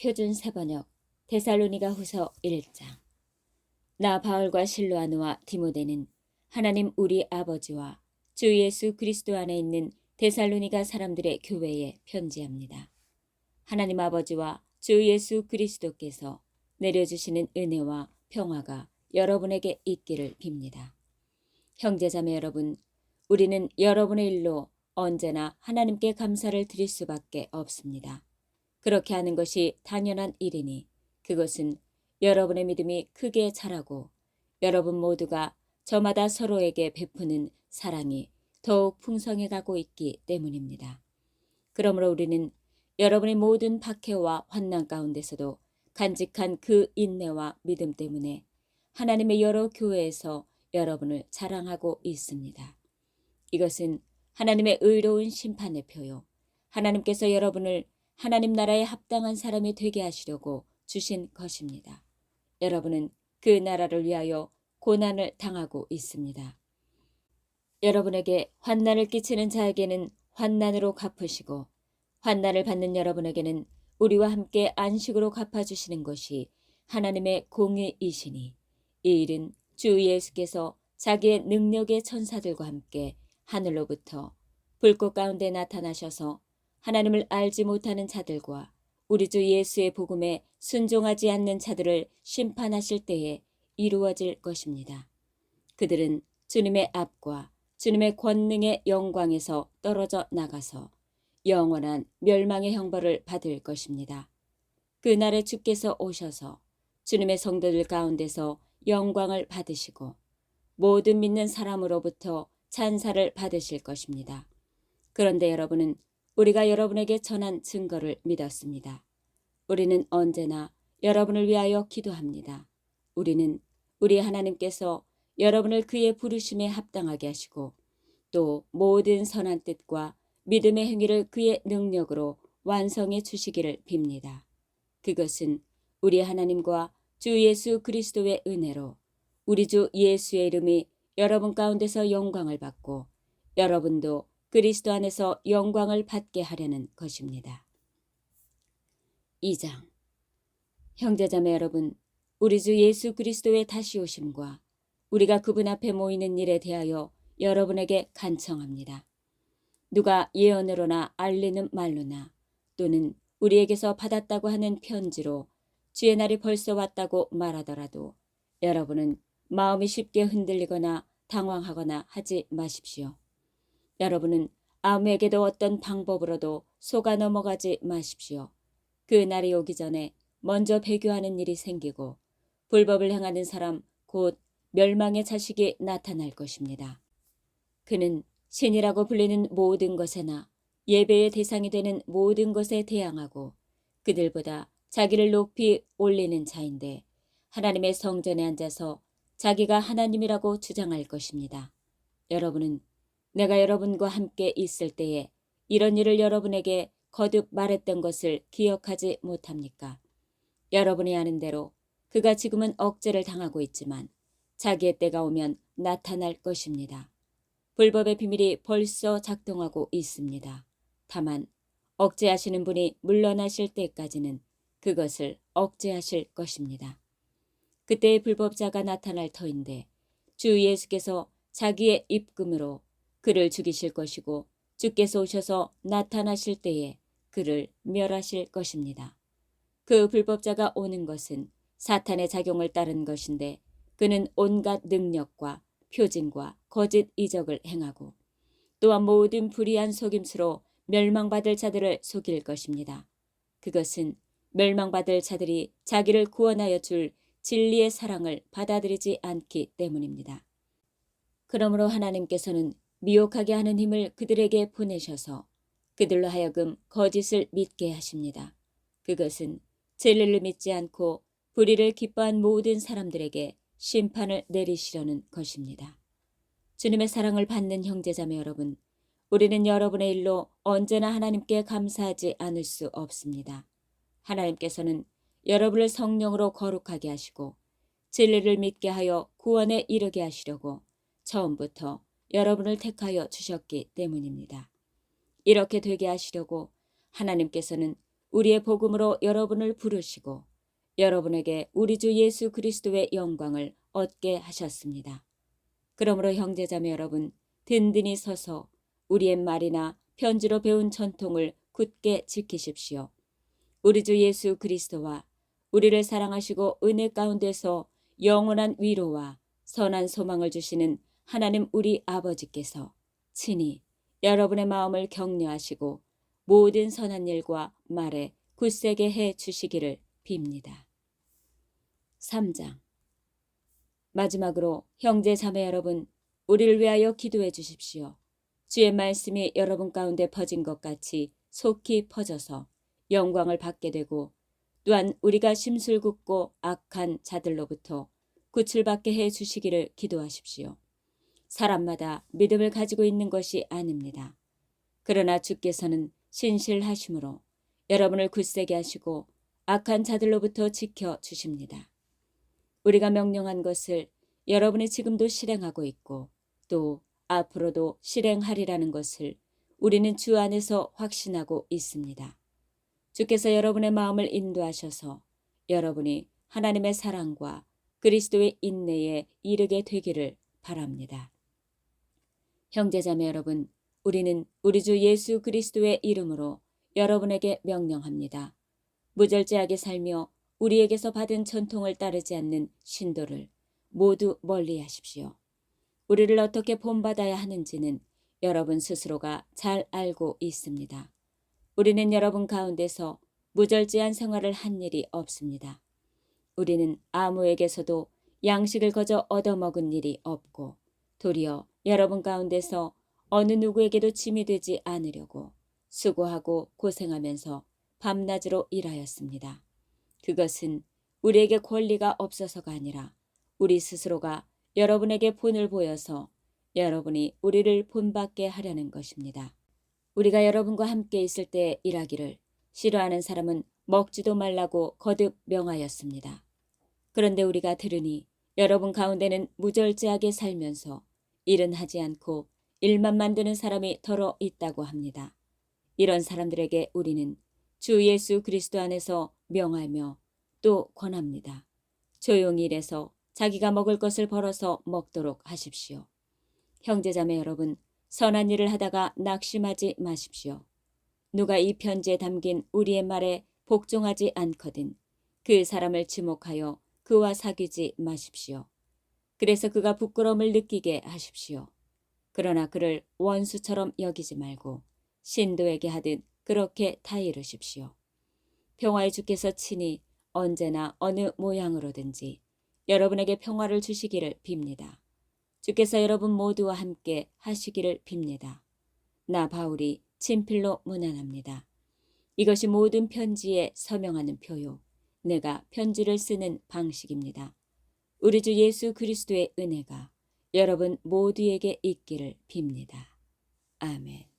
표준 세번역 데살로니가 후서 1장 나 바울과 실로아누와 디모데는 하나님 우리 아버지와 주 예수 그리스도 안에 있는 데살로니가 사람들의 교회에 편지합니다. 하나님 아버지와 주 예수 그리스도께서 내려주시는 은혜와 평화가 여러분에게 있기를 빕니다. 형제자매 여러분, 우리는 여러분의 일로 언제나 하나님께 감사를 드릴 수밖에 없습니다. 그렇게 하는 것이 당연한 일이니 그것은 여러분의 믿음이 크게 자라고 여러분 모두가 저마다 서로에게 베푸는 사랑이 더욱 풍성해 가고 있기 때문입니다. 그러므로 우리는 여러분의 모든 박해와 환난 가운데서도 간직한 그 인내와 믿음 때문에 하나님의 여러 교회에서 여러분을 자랑하고 있습니다. 이것은 하나님의 의로운 심판의 표요. 하나님께서 여러분을 하나님 나라에 합당한 사람이 되게 하시려고 주신 것입니다. 여러분은 그 나라를 위하여 고난을 당하고 있습니다. 여러분에게 환난을 끼치는 자에게는 환난으로 갚으시고 환난을 받는 여러분에게는 우리와 함께 안식으로 갚아주시는 것이 하나님의 공의이시니 이 일은 주 예수께서 자기의 능력의 천사들과 함께 하늘로부터 불꽃 가운데 나타나셔서 하나님을 알지 못하는 자들과 우리 주 예수의 복음에 순종하지 않는 자들을 심판하실 때에 이루어질 것입니다. 그들은 주님의 앞과 주님의 권능의 영광에서 떨어져 나가서 영원한 멸망의 형벌을 받을 것입니다. 그날에 주께서 오셔서 주님의 성도들 가운데서 영광을 받으시고 모든 믿는 사람으로부터 찬사를 받으실 것입니다. 그런데 여러분은 우리가 여러분에게 전한 증거를 믿었습니다. 우리는 언제나 여러분을 위하여 기도합니다. 우리는 우리 하나님께서 여러분을 그의 부르심에 합당하게 하시고 또 모든 선한 뜻과 믿음의 행위를 그의 능력으로 완성해 주시기를 빕니다. 그것은 우리 하나님과 주 예수 그리스도의 은혜로 우리 주 예수의 이름이 여러분 가운데서 영광을 받고 여러분도 그리스도 안에서 영광을 받게 하려는 것입니다. 2장 형제자매 여러분, 우리 주 예수 그리스도의 다시 오심과 우리가 그분 앞에 모이는 일에 대하여 여러분에게 간청합니다. 누가 예언으로나 알리는 말로나 또는 우리에게서 받았다고 하는 편지로 주의 날이 벌써 왔다고 말하더라도 여러분은 마음이 쉽게 흔들리거나 당황하거나 하지 마십시오. 여러분은 아무에게도 어떤 방법으로도 속아 넘어가지 마십시오. 그 날이 오기 전에 먼저 배교하는 일이 생기고 불법을 행하는 사람 곧 멸망의 자식이 나타날 것입니다. 그는 신이라고 불리는 모든 것에나 예배의 대상이 되는 모든 것에 대항하고 그들보다 자기를 높이 올리는 자인데 하나님의 성전에 앉아서 자기가 하나님이라고 주장할 것입니다. 여러분은 내가 여러분과 함께 있을 때에 이런 일을 여러분에게 거듭 말했던 것을 기억하지 못합니까? 여러분이 아는 대로 그가 지금은 억제를 당하고 있지만 자기의 때가 오면 나타날 것입니다. 불법의 비밀이 벌써 작동하고 있습니다. 다만 억제하시는 분이 물러나실 때까지는 그것을 억제하실 것입니다. 그때의 불법자가 나타날 터인데 주 예수께서 자기의 입금으로 그를 죽이실 것이고 주께서 오셔서 나타나실 때에 그를 멸하실 것입니다. 그 불법자가 오는 것은 사탄의 작용을 따른 것인데 그는 온갖 능력과 표징과 거짓 이적을 행하고 또한 모든 불의한 속임수로 멸망받을 자들을 속일 것입니다. 그것은 멸망받을 자들이 자기를 구원하여 줄 진리의 사랑을 받아들이지 않기 때문입니다. 그러므로 하나님께서는 미혹하게 하는 힘을 그들에게 보내셔서 그들로 하여금 거짓을 믿게 하십니다. 그것은 진리를 믿지 않고 불의를 기뻐한 모든 사람들에게 심판을 내리시려는 것입니다. 주님의 사랑을 받는 형제자매 여러분, 우리는 여러분의 일로 언제나 하나님께 감사하지 않을 수 없습니다. 하나님께서는 여러분을 성령으로 거룩하게 하시고 진리를 믿게 하여 구원에 이르게 하시려고 처음부터 여러분을 택하여 주셨기 때문입니다. 이렇게 되게 하시려고 하나님께서는 우리의 복음으로 여러분을 부르시고 여러분에게 우리 주 예수 그리스도의 영광을 얻게 하셨습니다. 그러므로 형제자매 여러분 든든히 서서 우리의 말이나 편지로 배운 전통을 굳게 지키십시오. 우리 주 예수 그리스도와 우리를 사랑하시고 은혜 가운데서 영원한 위로와 선한 소망을 주시는 하나님 우리 아버지께서 친히 여러분의 마음을 격려하시고 모든 선한 일과 말에 굳세게 해 주시기를 빕니다. 3장 마지막으로 형제 자매 여러분 우리를 위하여 기도해 주십시오. 주의 말씀이 여러분 가운데 퍼진 것 같이 속히 퍼져서 영광을 받게 되고 또한 우리가 심술궂고 악한 자들로부터 구출받게 해 주시기를 기도하십시오. 사람마다 믿음을 가지고 있는 것이 아닙니다. 그러나 주께서는 신실하심으로 여러분을 굳세게 하시고 악한 자들로부터 지켜 주십니다. 우리가 명령한 것을 여러분이 지금도 실행하고 있고 또 앞으로도 실행하리라는 것을 우리는 주 안에서 확신하고 있습니다. 주께서 여러분의 마음을 인도하셔서 여러분이 하나님의 사랑과 그리스도의 인내에 이르게 되기를 바랍니다. 형제자매 여러분, 우리는 우리 주 예수 그리스도의 이름으로 여러분에게 명령합니다. 무절제하게 살며 우리에게서 받은 전통을 따르지 않는 신도를 모두 멀리 하십시오. 우리를 어떻게 본받아야 하는지는 여러분 스스로가 잘 알고 있습니다. 우리는 여러분 가운데서 무절제한 생활을 한 일이 없습니다. 우리는 아무에게서도 양식을 거저 얻어먹은 일이 없고 도리어 여러분 가운데서 어느 누구에게도 짐이 되지 않으려고 수고하고 고생하면서 밤낮으로 일하였습니다. 그것은 우리에게 권리가 없어서가 아니라 우리 스스로가 여러분에게 본을 보여서 여러분이 우리를 본받게 하려는 것입니다. 우리가 여러분과 함께 있을 때 일하기를 싫어하는 사람은 먹지도 말라고 거듭 명하였습니다. 그런데 우리가 들으니 여러분 가운데는 무절제하게 살면서 일은 하지 않고 일만 만드는 사람이 더러 있다고 합니다. 이런 사람들에게 우리는 주 예수 그리스도 안에서 명하며 또 권합니다. 조용히 일해서 자기가 먹을 것을 벌어서 먹도록 하십시오. 형제자매 여러분, 선한 일을 하다가 낙심하지 마십시오. 누가 이 편지에 담긴 우리의 말에 복종하지 않거든 그 사람을 지목하여 그와 사귀지 마십시오. 그래서 그가 부끄러움을 느끼게 하십시오. 그러나 그를 원수처럼 여기지 말고 신도에게 하듯 그렇게 타이르십시오. 평화의 주께서 친히 언제나 어느 모양으로든지 여러분에게 평화를 주시기를 빕니다. 주께서 여러분 모두와 함께 하시기를 빕니다. 나 바울이 친필로 문안합니다. 이것이 모든 편지에 서명하는 표요. 내가 편지를 쓰는 방식입니다. 우리 주 예수 그리스도의 은혜가 여러분 모두에게 있기를 빕니다. 아멘.